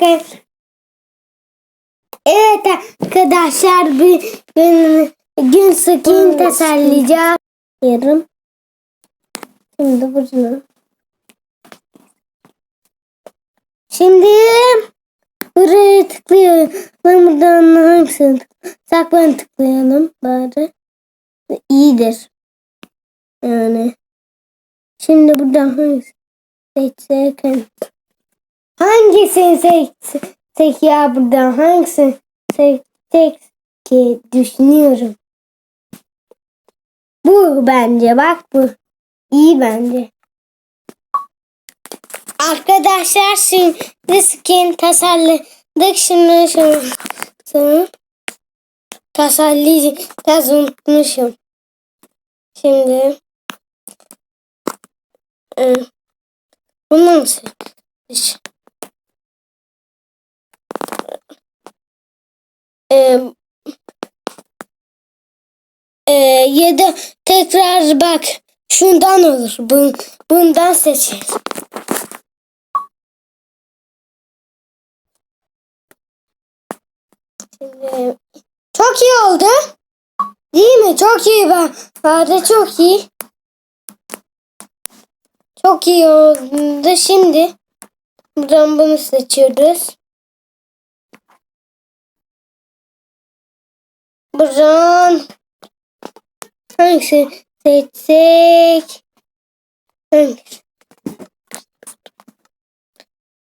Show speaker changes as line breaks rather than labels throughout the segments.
dakika. Evet arkadaşlar bir gün, gün skin tasarlayacağım. Yarım. Şimdi bunu. Şimdi buraya. Ben buradan hangisini saklan tıklayalım bari. İyidir. Yani. Şimdi buradan hangisini seçsek. Hangisini seçsek ya buradan hangisini seçsek ki düşünüyorum. Bu bence bak bu. iyi bence. Arkadaşlar şimdi skin tasarladık. Şimdi şunu, tasarlayacağız unutmuşum. Şimdi e, bunu nasıl seç? E, e, ya da tekrar bak şundan olur. Bun, bundan seçeriz. Şimdi çok iyi oldu. Değil mi? Çok iyi ben. Vardı çok iyi. Çok iyi oldu. Şimdi buradan bunu seçiyoruz. Buradan hangisi seçsek? Hangisi?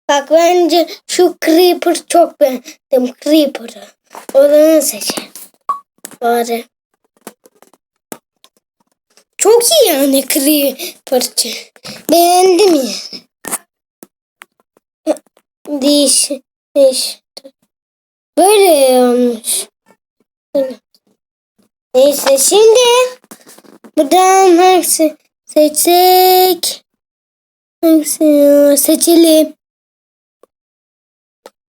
Bak bence şu Creeper çok beğendim. Creeper'ı. Olanı seçelim. Bari. Çok iyi yani Creeper'cı. Beğendim ya. Değiş, değiş. Böyle olmuş. Neyse şimdi buradan hangisi seçsek? Hangisi ya? seçelim.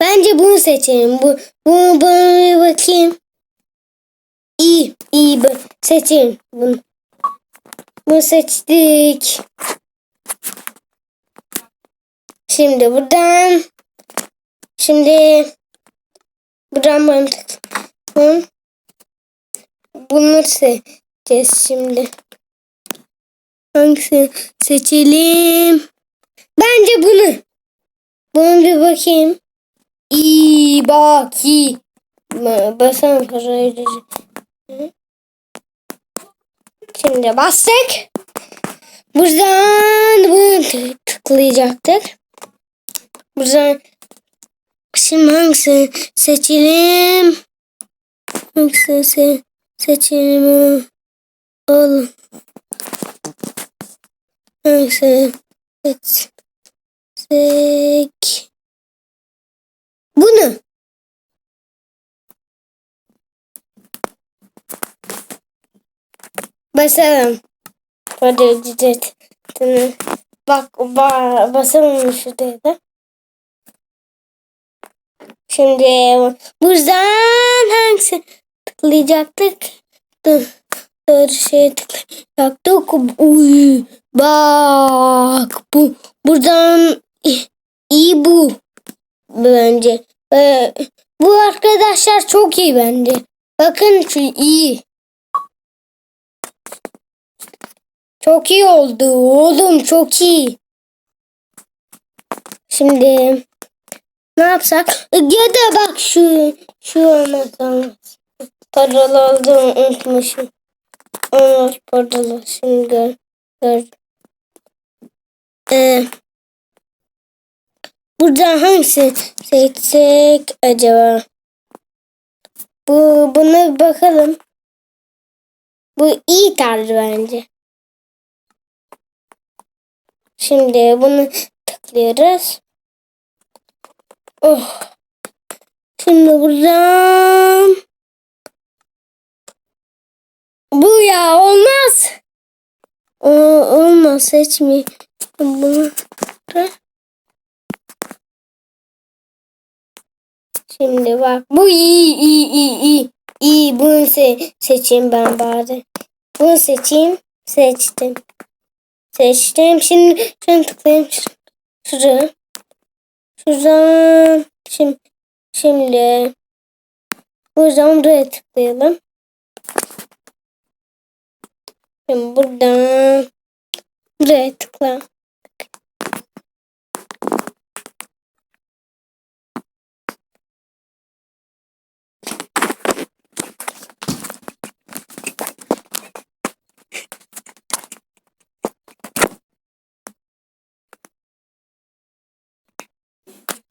Bence bunu seçelim. Bu, bunu bana bir bakayım. İyi, iyi. Seçelim bunu. Bunu seçtik. Şimdi buradan şimdi buradan tıklayalım. Bunları seçeceğiz şimdi. Hangisini seçelim? Bence bunu. Bunu bir bakayım. İyi bak iyi. Basalım parayı. Şimdi bastık. Buradan bunu tıklayacaktık. Buradan şimdi hangisi seçelim? Hangisi se seçelim? Oğlum. Hangisi seçsek? Bunu. Basalım. Hadi cicet. Bak ba basalım şurada da. Şimdi buradan hangisi tıklayacaktık? Dur şey tıklayacaktık. Uy. Bak bu buradan iyi bu bence. Ee, bu arkadaşlar çok iyi bence. Bakın şu iyi. Çok iyi oldu oğlum çok iyi. Şimdi ne yapsak? Ya da bak şu şu olmaz Paralı aldım unutmuşum. Olmaz paralı şimdi gör. gör. Ee, buradan hangisi seçsek acaba? Bu buna bakalım. Bu iyi tarz bence. Şimdi bunu tıklıyoruz. Oh. Şimdi buradan bu ya olmaz. O, olmaz seçmeyeyim. Bunu Şimdi bak bu iyi iyi iyi iyi. İyi bunu se seçeyim ben bari. Bunu seçeyim. Seçtim. Seçtim. Şimdi şunu tıklayayım. Şuraya. Şuradan Şimdi, şimdi buradan buraya tıklayalım. Şimdi buradan buraya tıkla.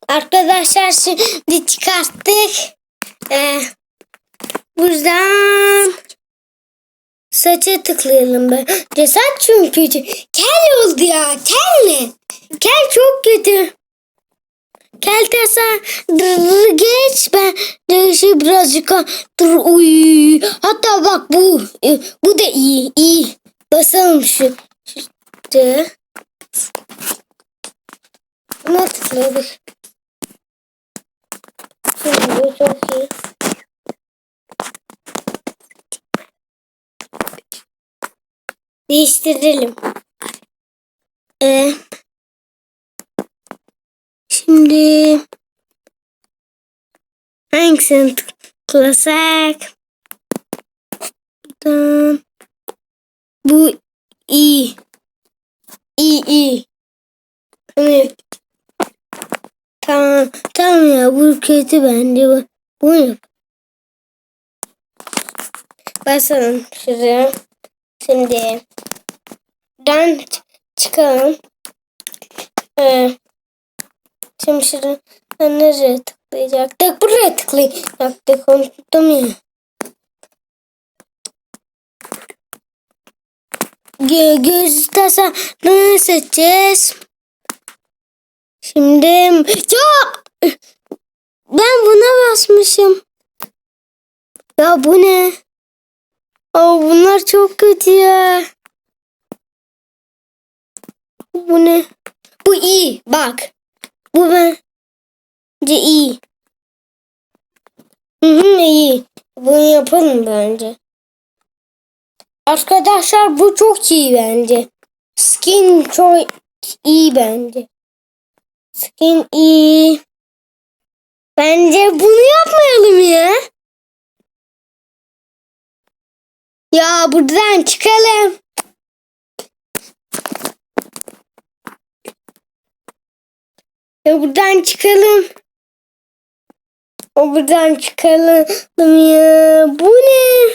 Arkadaşlar şimdi çıkarttık. Ee, buradan saça tıklayalım be. Saç çünkü kel oldu ya. Kel ne? Kel çok kötü. Kel tasa geç ben de şey birazcık dur uy. Hatta bak bu e, bu da iyi iyi. Basalım şu. İşte. Buna tıkladık. Şimdi bu çok iyi. Değiştirelim. Ee, şimdi hangisini tıklasak? Buradan. Bu iyi. İyi iyi. Evet. Tamam, tamam ya bu kötü bence. Bu, bu yap. Basalım şuraya. Şimdi buradan çıkalım. Ee, şimdi şuradan nereye tıklayacaktık? Buraya tıklayacaktık. Ya. Gö göz tasarını seçeceğiz. Şimdi ya ben buna basmışım. Ya bu ne? Aa, bunlar çok kötü ya. Bu ne? Bu iyi. Bak. Bu bence iyi. Hı hı iyi. Bunu yapalım bence. Arkadaşlar bu çok iyi bence. Skin çok iyi bence. Skin iyi. Bence bunu yapmayalım ya. Ya buradan çıkalım. Ya buradan çıkalım. O buradan çıkalım ya. Bu ne?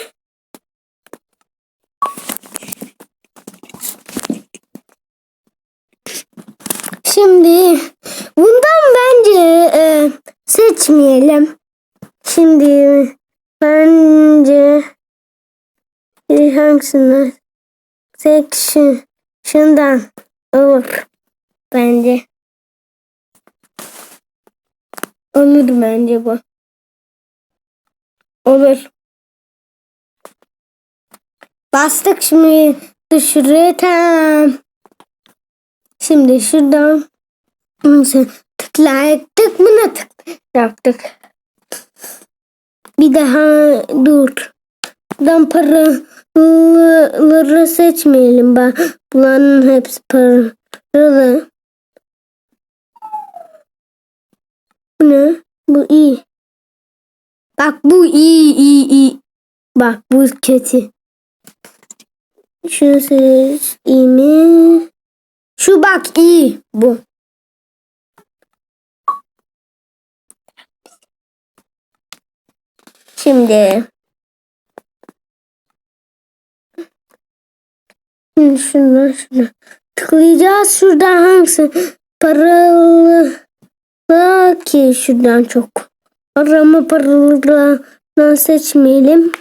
Şimdi bundan bence e, seçmeyelim. Şimdi bence e, hangisini seç şu- şundan olur bence. Olur bence bu. Olur. Bastık şimdi tam. Şimdi şuradan tıklayacaktık buna tıklayacaktık. Bir daha dur. Buradan paraları seçmeyelim. Ben bunların hepsi paralı. Bu ne? Bu iyi. Bak bu iyi iyi iyi. Bak bu kötü. Seç iyi mi? Şu bak iyi bu. Şimdi şunu şunu tıklayacağız. Şuradan hangisi paralı ki şuradan çok. Arama paralıdan seçmeyelim.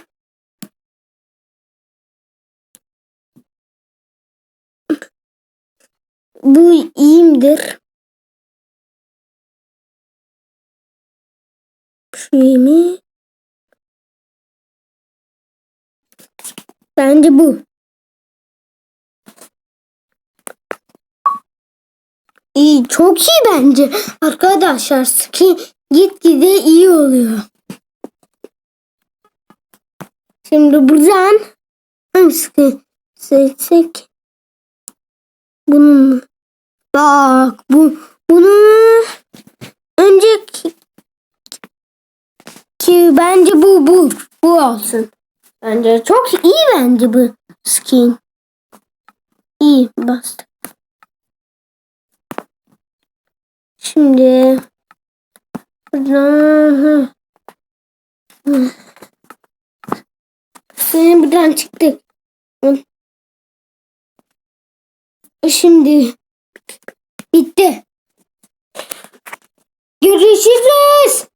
Bu iyi midir? Şu iyi mi? Bence bu. İyi, çok iyi bence. Arkadaşlar skin gitgide iyi oluyor. Şimdi buradan hangisini seçsek? Bunun? Bak bu bunu önceki Ki bence bu bu. Bu olsun. Bence çok iyi bence bu skin. İyi bastım. Şimdi buradan. Senin buradan çıktık. Hı. Şimdi bitti. Görüşürüz.